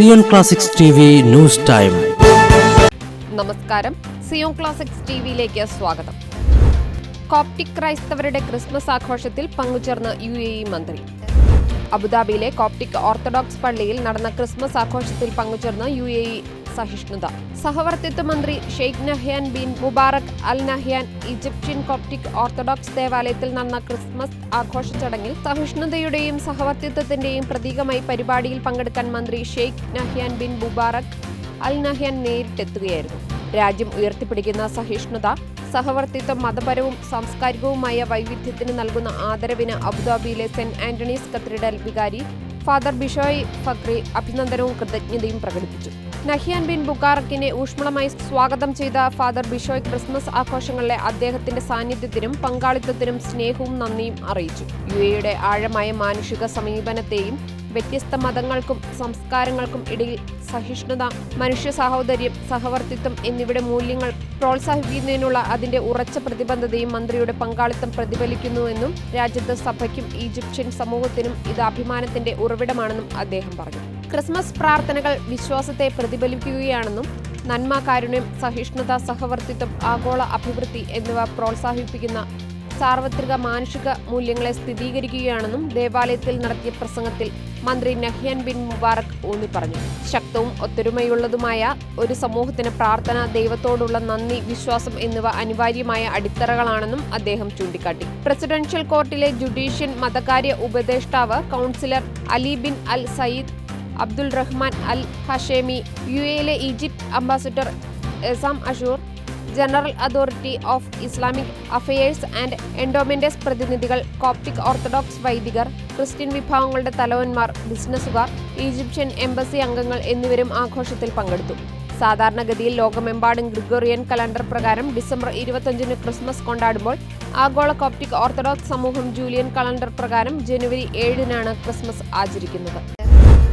Zion classics T news time. നമസ്കാരം. Zion classics T വിയിലേക്ക് സ്വാഗതം. കോപ്റ്റിക് ക്രൈസ്തവരുടെ ക്രിസ്മസ് ആഘോഷത്തിൽ പങ്കുചേർന്ന യു എ മന്ത്രി. അബുദാബിയിലെ കോപ്റ്റിക് ഓർത്തഡോക്സ് പള്ളിയിൽ നടന്ന ക്രിസ്മസ് ആഘോഷത്തിൽ പങ്കുചേർന്ന യു എ സഹിഷ്ണുത. സഹവർത്തിത്വ മന്ത്രി Sheikh Nahyan bin Mubarak al Nahyan Egyptian Coptic Orthodox ദേവാലയത്തിൽ നടന്ന ക്രിസ്മസ് ആഘോഷ ചടങ്ങിൽ സഹിഷ്ണുതയുടെയും സഹവർത്തിത്വത്തിന്റെയും പ്രതീകമായി പരിപാടിയിൽ പങ്കെടുക്കാൻ മന്ത്രി Sheikh Nahyan bin Mubarak al Nahyan നേരിട്ടെത്തുകയായിരുന്നു. രാജ്യം ഉയർത്തിപ്പിടിക്കുന്ന സഹിഷ്ണുത സഹവർത്തിത്വം മതപരവും സാംസ്കാരികവുമായ വൈവിധ്യത്തിന് നൽകുന്ന ആദരവിന് അബുദാബിയിലെ സെന്റ് ആന്റണീസ് കത്തീഡ്രൽ വികാരി ഫാദർ ബിഷോയ് ഫക്രി അഭിനന്ദനവും കൃതജ്ഞതയും പ്രകടിപ്പിച്ചു. നഹ്യാൻ ബിൻ ബുക്കാറക്കിനെ ഊഷ്മളമായി സ്വാഗതം ചെയ്ത ഫാദർ ബിഷോയ് ക്രിസ്മസ് ആഘോഷങ്ങളിലെ അദ്ദേഹത്തിന്റെ സാന്നിധ്യത്തിനും പങ്കാളിത്തത്തിനും സ്നേഹവും നന്ദിയും അറിയിച്ചു. യു എയുടെ ആഴമായ മാനുഷിക സമീപനത്തെയും വ്യത്യസ്ത മതങ്ങൾക്കും സംസ്കാരങ്ങൾക്കും ഇടയിൽ സഹിഷ്ണുത മനുഷ്യ സഹോദര്യം സഹവർത്തിത്വം എന്നിവയുടെ മൂല്യങ്ങൾ പ്രോത്സാഹിപ്പിക്കുന്നതിനുള്ള അതിന്റെ ഉറച്ച പ്രതിബദ്ധതയും മന്ത്രിയുടെ പങ്കാളിത്തം പ്രതിഫലിക്കുന്നുവെന്നും രാജ്യത്ത് സഭയ്ക്കും ഈജിപ്ഷ്യൻ സമൂഹത്തിനും ഇത് അഭിമാനത്തിന്റെ ഉറവിടമാണെന്നും അദ്ദേഹം പറഞ്ഞു. ക്രിസ്മസ് പ്രാർത്ഥനകൾ വിശ്വാസത്തെ പ്രതിഫലിപ്പിക്കുകയാണെന്നും നന്മ കാരുണ്യം സഹിഷ്ണുത സഹവർത്തിത്വം ആഗോള അഭിവൃദ്ധി എന്നിവ പ്രോത്സാഹിപ്പിക്കുന്ന സാർവത്രിക മാനുഷിക മൂല്യങ്ങളെ സ്ഥിരീകരിക്കുകയാണെന്നും ദേവാലയത്തിൽ നടത്തിയ പ്രസംഗത്തിൽ മന്ത്രി നഹ്യാൻ ബിൻ മുബാറക് ഊന്നി പറഞ്ഞു ശക്തവും ഒത്തൊരുമയുള്ളതുമായ ഒരു സമൂഹത്തിന് പ്രാർത്ഥന ദൈവത്തോടുള്ള നന്ദി വിശ്വാസം എന്നിവ അനിവാര്യമായ അടിത്തറകളാണെന്നും അദ്ദേഹം ചൂണ്ടിക്കാട്ടി. പ്രസിഡൻഷ്യൽ കോർട്ടിലെ ജുഡീഷ്യൻ മതകാര്യ ഉപദേഷ്ടാവ് counsellor Ali bin al Sayed Abdul Rahman al Hashemi U എയിലെ Egypt ambassador Essam Ashour general authority of Islamic affairs and endowments പ്രതിനിധികൾ കോപ്റ്റിക് ഓർത്തഡോക്സ് വൈദികർ ക്രിസ്ത്യൻ വിഭാഗങ്ങളുടെ തലവന്മാർ ബിസിനസ്സുകാർ ഈജിപ്ഷ്യൻ എംബസി അംഗങ്ങൾ എന്നിവരും ആഘോഷത്തിൽ പങ്കെടുത്തു. സാധാരണഗതിയിൽ ലോകമെമ്പാടും ഗ്രിഗോറിയൻ കലണ്ടർ പ്രകാരം ഡിസംബർ ഇരുപത്തഞ്ചിന് ക്രിസ്മസ് കൊണ്ടാടുമ്പോൾ ആഗോള കോപ്റ്റിക് ഓർത്തഡോക്സ് സമൂഹം ജൂലിയൻ കലണ്ടർ പ്രകാരം ജനുവരി ഏഴിനാണ് ക്രിസ്മസ് ആചരിക്കുന്നത്.